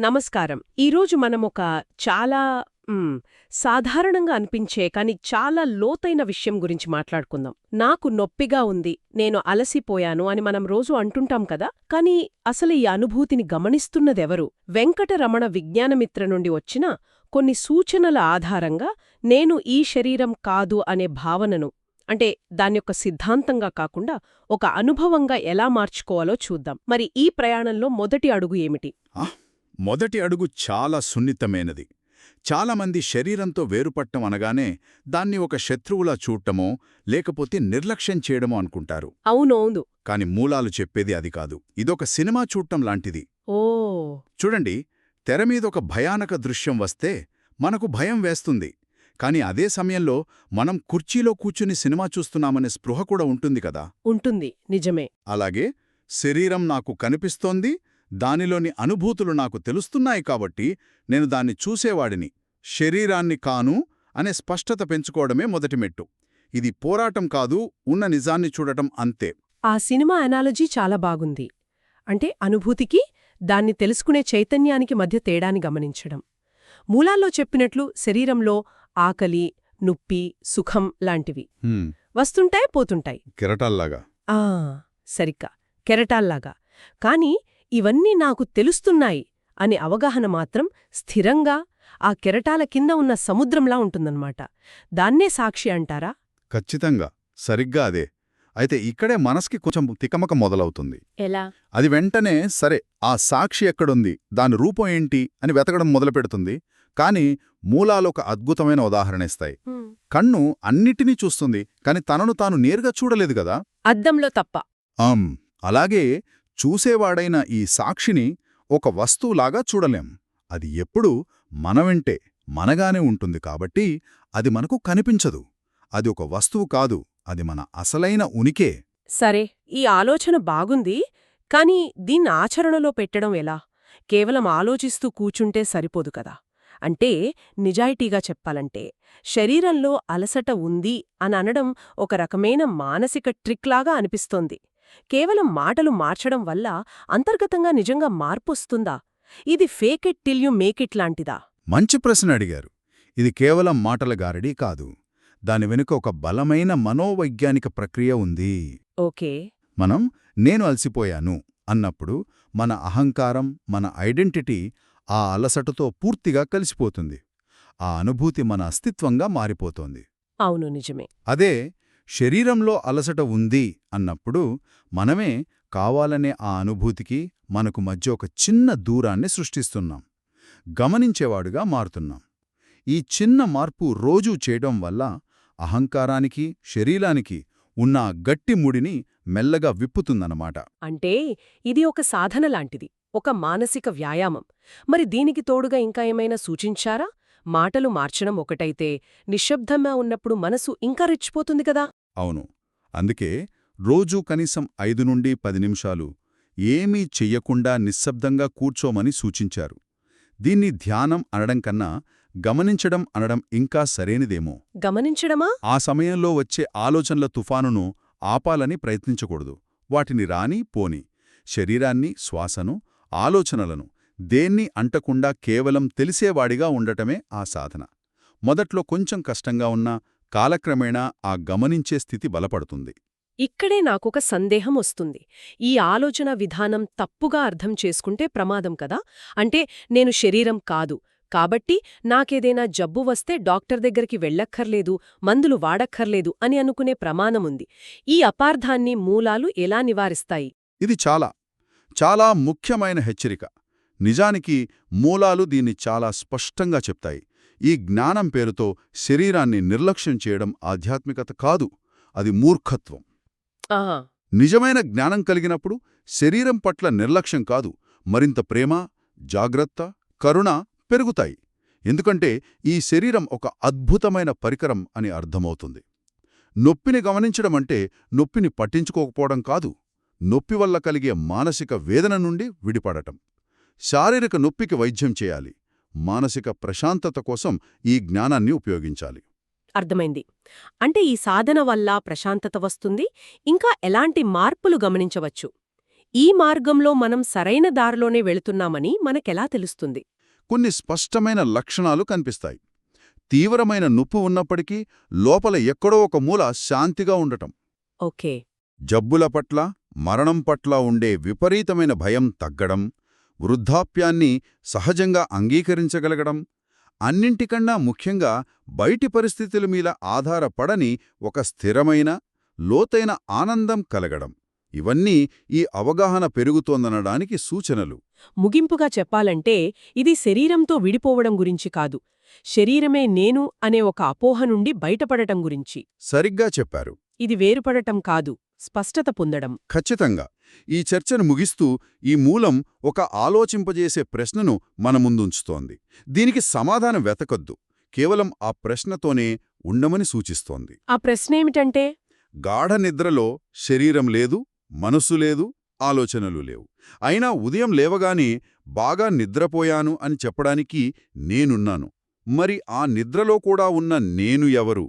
నమస్కారం. ఈరోజు మనమొక చాలా సాధారణంగా అనిపించే కానీ చాలా లోతైన విషయం గురించి మాట్లాడుకుందాం. నాకు నొప్పిగా ఉంది నేను అలసిపోయాను అని మనం రోజు అంటుంటాం కదా? కానీ అసలు ఈ అనుభూతిని గమనిస్తున్నదెవరు? వెంకటరమణ విజ్ఞానమిత్ర నుండి వచ్చిన కొన్ని సూచనల ఆధారంగా నేను ఈ శరీరం కాదు అనే భావనను అంటే దాన్యొక్క సిద్ధాంతంగా కాకుండా ఒక అనుభవంగా ఎలా మార్చుకోవాలో చూద్దాం. మరి ఈ ప్రయాణంలో మొదటి అడుగు ఏమిటి? మొదటి అడుగు చాలా సున్నితమైనది. చాలామంది శరీరంతో వేరుపట్టం అనగానే దాన్ని ఒక శత్రువులా చూడటమో లేకపోతే నిర్లక్ష్యం చేయడమో అనుకుంటారు. అవునవును. కాని మూలాలు చెప్పేది అది కాదు. ఇదొక సినిమా చూడటం లాంటిది. ఓ. చూడండి తెరమీద ఒక భయానక దృశ్యం వస్తే మనకు భయం వేస్తుంది. కాని అదే సమయంలో మనం కుర్చీలో కూర్చుని సినిమా చూస్తున్నామనే స్పృహ కూడా ఉంటుంది కదా. ఉంటుంది. నిజమే. అలాగే శరీరం నాకు కనిపిస్తోంది దానిలోని అనుభూతులు నాకు తెలుస్తున్నాయి కాబట్టి నేను దాన్ని చూసేవాడిని. శరీరాన్ని కాను అనే స్పష్టత పెంచుకోవడమే మొదటి మెట్టు. ఇది పోరాటం కాదు ఉన్న నిజాన్ని చూడటం అంతే. ఆ సినిమా అనాలజీ చాలా బాగుంది. అంటే అనుభూతికి దాన్ని తెలుసుకునే చైతన్యానికి మధ్య తేడాని గమనించడం. మూలాల్లో చెప్పినట్లు శరీరంలో ఆకలి నొప్పి సుఖం లాంటివి. వస్తుంటాయి పోతుంటాయి. కెరటాల్లాగా. ఆ! సరిగ్గా. కెరటాల్లాగా. కాని ఇవన్నీ నాకు తెలుస్తున్నాయి అనే అవగాహన మాత్రం స్థిరంగా ఆ కెరటాల కింద ఉన్న సముద్రంలా ఉంటుందన్నమాట. దాన్నే సాక్షి అంటారా? ఖచ్చితంగా. సరిగ్గా అదే. అయితే ఇక్కడే మనస్కి కొంచెం తికమక మొదలవుతుంది. ఎలా? అది వెంటనే సరే ఆ సాక్షి ఎక్కడుంది? దాని రూపం ఏంటి? అని వెతకడం మొదలుపెడుతుంది. కాని మూలాలొక అద్భుతమైన ఉదాహరణ ఇస్తాయి. కన్ను అన్నిటినీ చూస్తుంది. కాని తనను తాను నేరుగా చూడలేదు గదా అద్దంలో తప్ప. అలాగే చూసేవాడైన ఈ సాక్షిని ఒక వస్తువులాగా చూడలేం. అది ఎప్పుడూ మన వెంటే మనగానే ఉంటుంది కాబట్టి అది మనకు కనిపించదు. అది ఒక వస్తువు కాదు అది మన అసలైన ఉనికే. సరే ఈ ఆలోచన బాగుంది కాని దీన్ని ఆచరణలో పెట్టడం ఎలా? కేవలం ఆలోచిస్తూ కూచుంటే సరిపోదు కదా. అంటే నిజాయితీగా చెప్పాలంటే శరీరంలో అలసట ఉంది అని అనడం ఒక రకమైన మానసిక ట్రిక్లాగా అనిపిస్తోంది. కేవలం మాటలు మార్చడం వల్ల అంతర్గతంగా నిజంగా మార్పొస్తుందా? ఇది fake it till you make it లాంటిదా? మంచి ప్రశ్న అడిగారు. ఇది కేవలం మాటల గారడీ కాదు. దాని వెనుక ఒక బలమైన మనోవైజ్ఞానిక ప్రక్రియ ఉంది. ఓకే. మనం నేను అలసిపోయాను అన్నప్పుడు మన అహంకారం మన ఐడెంటిటీ ఆ అలసటతో పూర్తిగా కలిసిపోతుంది. ఆ అనుభూతి మన అస్తిత్వంగా మారిపోతోంది. అవును నిజమే. అదే శరీరంలో అలసట ఉంది అన్నప్పుడు మనమే కావాలనే ఆ అనుభూతికి మనకు మధ్య ఒక చిన్న దూరాన్ని సృష్టిస్తున్నాం. గమనించేవాడుగా మారుతున్నాం. ఈ చిన్న మార్పు రోజూ చేయడం వల్ల అహంకారానికి శరీరానికి ఉన్న గట్టి ముడిని మెల్లగా విప్పుతుందన్నమాట. అంటే ఇది ఒక సాధన లాంటిది ఒక మానసిక వ్యాయామం. మరి దీనికి తోడుగా ఇంకా ఏమైనా సూచించారా? మాటలు మార్చడం ఒకటైతే నిశ్శబ్దంగా ఉన్నప్పుడు మనసు ఇంకా రెచ్చిపోతుంది కదా! అవును. అందుకే రోజూ కనీసం ఐదు నుండి పది నిమిషాలు ఏమీ చెయ్యకుండా నిశ్శబ్దంగా కూర్చోమని సూచించారు. దీన్ని ధ్యానం అనడం కన్నా గమనించడం అనడం ఇంకా సరైనదేమో. గమనించడమా? ఆ సమయంలో వచ్చే ఆలోచనల తుఫానును ఆపాలని ప్రయత్నించకూడదు. వాటిని రాని పోని శరీరాన్ని శ్వాసను ఆలోచనలను దేన్ని అంటకుండా కేవలం తెలిసేవాడిగా ఉండటమే ఆ సాధన. మొదట్లో కొంచెం కష్టంగా ఉన్నా కాలక్రమేణా ఆ గమనించే స్థితి బలపడుతుంది. ఇక్కడే నాకొక సందేహం వస్తుంది. ఈ ఆలోచన విధానం తప్పుగా అర్థం చేసుకుంటే ప్రమాదం కదా? అంటే నేను శరీరం కాదు. కాబట్టి నాకేదైనా జబ్బు వస్తే డాక్టర్ దగ్గరికి వెళ్ళక్కర్లేదు మందులు వాడక్కర్లేదు అని అనుకునే ప్రమాణముంది ఈ అపార్థాన్ని మూలాలు ఎలా నివారిస్తాయి? ఇది చాలా చాలా ముఖ్యమైన హెచ్చరిక. నిజానికి మూలాలు దీన్ని చాలా స్పష్టంగా చెప్తాయి. ఈ జ్ఞానం పేరుతో శరీరాన్ని నిర్లక్ష్యం చేయడం ఆధ్యాత్మికత కాదు అది మూర్ఖత్వం. నిజమైన జ్ఞానం కలిగినప్పుడు శరీరం పట్ల నిర్లక్ష్యం కాదు మరింత ప్రేమ జాగ్రత్త కరుణ పెరుగుతాయి. ఎందుకంటే ఈ శరీరం ఒక అద్భుతమైన పరికరం అని అర్థమవుతుంది. నొప్పిని గమనించడమంటే నొప్పిని పట్టించుకోకపోవడం కాదు నొప్పి వల్ల కలిగే మానసిక వేదన నుండి విడిపడటం. శారీరక నొప్పికి వైద్యం చేయాలి. మానసిక ప్రశాంతత కోసం ఈ జ్ఞానాన్ని ఉపయోగించాలి. అర్థమైంది. అంటే ఈ సాధన వల్ల ప్రశాంతత వస్తుంది ఇంకా ఎలాంటి మార్పులు గమనించవచ్చు? ఈ మార్గంలో మనం సరైన దారిలోనే వెళుతున్నామని మనకెలా తెలుస్తుంది? కొన్ని స్పష్టమైన లక్షణాలు కనిపిస్తాయి. తీవ్రమైన నొప్పి ఉన్నప్పటికీ లోపల ఎక్కడో ఒక మూల శాంతిగా ఉండటం. ఓకే. జబ్బుల పట్ల మరణం పట్ల ఉండే విపరీతమైన భయం తగ్గడం వృద్ధాప్యాన్ని సహజంగా అంగీకరించగలగడం అన్నింటికన్నా ముఖ్యంగా బయటి పరిస్థితుల మీద ఆధారపడని ఒక స్థిరమైన లోతైన ఆనందం కలగడం. ఇవన్నీ ఈ అవగాహన పెరుగుతోందనడానికి సూచనలు. ముగింపుగా చెప్పాలంటే ఇది శరీరంతో విడిపోవడం గురించి కాదు. శరీరమే నేను అనే ఒక అపోహ నుండి బయటపడటం గురించి. సరిగ్గా చెప్పారు. ఇది వేరుపడటం కాదు స్పష్టత పొందడం. ఖచ్చితంగా. ఈ చర్చను ముగిస్తూ ఈ మూలం ఒక ఆలోచింపజేసే ప్రశ్నను మన ముందుంచుతోంది. దీనికి సమాధానం వెతకొద్దు. కేవలం ఆ ప్రశ్నతోనే ఉండమని సూచిస్తోంది. ఆ ప్రశ్నేమిటంటే? గాఢ నిద్రలో శరీరం లేదు మనస్సు లేదు ఆలోచనలు లేవు. అయినా ఉదయం లేవగానే బాగా నిద్రపోయాను అని చెప్పడానికి నేనున్నాను. మరి ఆ నిద్రలో కూడా ఉన్న నేను ఎవరు?